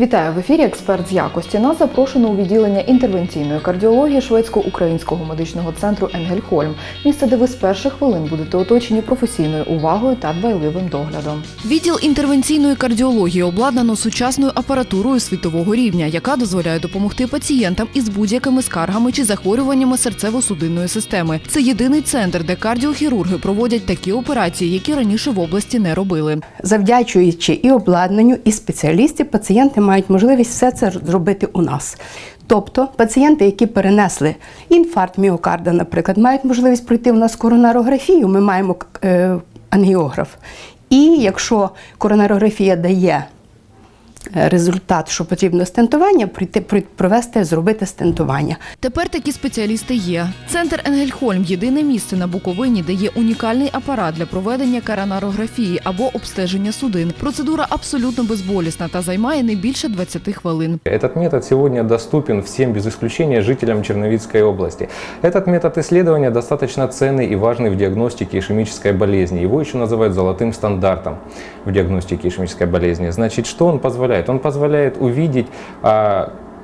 Вітаю в ефірі. Експерт з якості. Нас запрошено у відділення інтервенційної кардіології шведсько-українського медичного центру Енгельхольм. Місце, де ви з перших хвилин будете оточені професійною увагою та дбайливим доглядом. Відділ інтервенційної кардіології обладнано сучасною апаратурою світового рівня, яка дозволяє допомогти пацієнтам із будь-якими скаргами чи захворюваннями серцево-судинної системи. Це єдиний центр, де кардіохірурги проводять такі операції, які раніше в області не робили. завдячуючи і обладнанню, і спеціалістів, пацієнти мають можливість все це зробити у нас. Тобто пацієнти, які перенесли інфаркт міокарда, наприклад, мають можливість пройти у нас коронарографію. Ми маємо е, ангіограф. І якщо коронарографія дає результат, що потрібно стентування, прийти при- провести, зробити стентування. Тепер такі спеціалісти є. Центр Енгельхольм єдине місце на Буковині, де є унікальний апарат для проведення коронарографії або обстеження судин. Процедура абсолютно безболісна та займає не більше 20 хвилин. Этот метод сегодня доступен всем без исключения жителям Черновицкой области. Этот метод исследования достаточно ценный и важный в диагностике ишемической болезни. Его еще называют золотым стандартом в диагностике ишемической болезни. Значит, что он позволяет? Он позволяет увидеть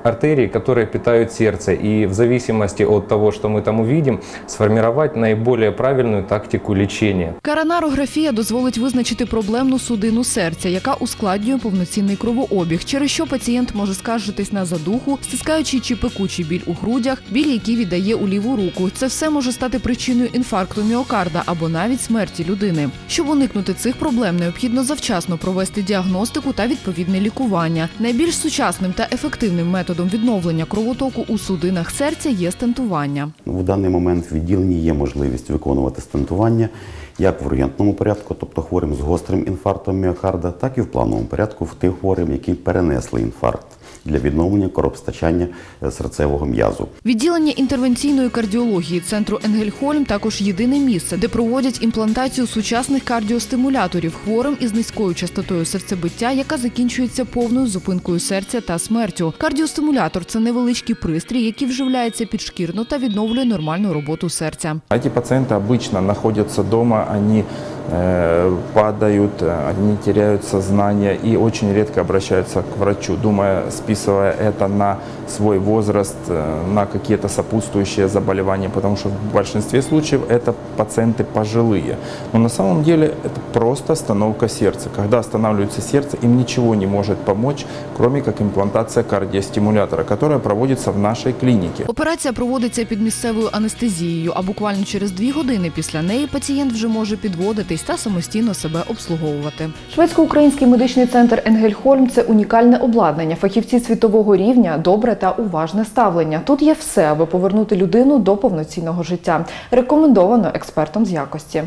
артерии, которые питают сердце, и в зависимости от того, что мы там увидим, сформировать наиболее правильную тактику лечения. Коронарографія дозволить визначити проблемну судину серця, яка ускладнює повноцінний кровообіг, через що пацієнт може скаржитись на задуху, стискаючи чи пекучий біль у грудях, біль, який віддає у ліву руку. Це все може стати причиною інфаркту міокарда або навіть смерті людини. Щоб уникнути цих проблем, необхідно завчасно провести діагностику та відповідне лікування. Найбільш сучасним та ефективним методом відновлення кровотоку у судинах серця є стентування. В даний момент в відділенні є можливість виконувати стентування як в ургентному порядку, тобто хворим з гострим інфарктом міокарда, так і в плановому порядку в тих хворим, які перенесли інфаркт для відновлення коробстачання е, серцевого м'язу. Відділення інтервенційної кардіології центру Енгельхольм також єдине місце, де проводять імплантацію сучасних кардіостимуляторів хворим із низькою частотою серцебиття, яка закінчується повною зупинкою серця та смертю. Кардіостимулятор це невеличкий пристрій, який вживляється підшкірно та відновлює нормальну роботу серця. Эти пациенты обычно находятся дома, они э, падают, э, они теряют сознание и очень редко обращаются к врачу, думая, списывая это на свой возраст, э, на какие-то сопутствующие заболевания, потому что в большинстве случаев это пациенты пожилые. Но на самом деле это просто остановка сердца. Когда останавливается сердце, им ничего не может помочь, кроме как имплантация кардиостимулятора, которая проводится в нашей клинике. Операція проводиться під місцевою анестезією, а буквально через дві години після неї пацієнт вже може підводитись та самостійно себе обслуговувати. Шведсько-український медичний центр Енгельхольм це унікальне обладнання. Фахівці світового рівня, добре та уважне ставлення. Тут є все, аби повернути людину до повноцінного життя. Рекомендовано експертом з якості.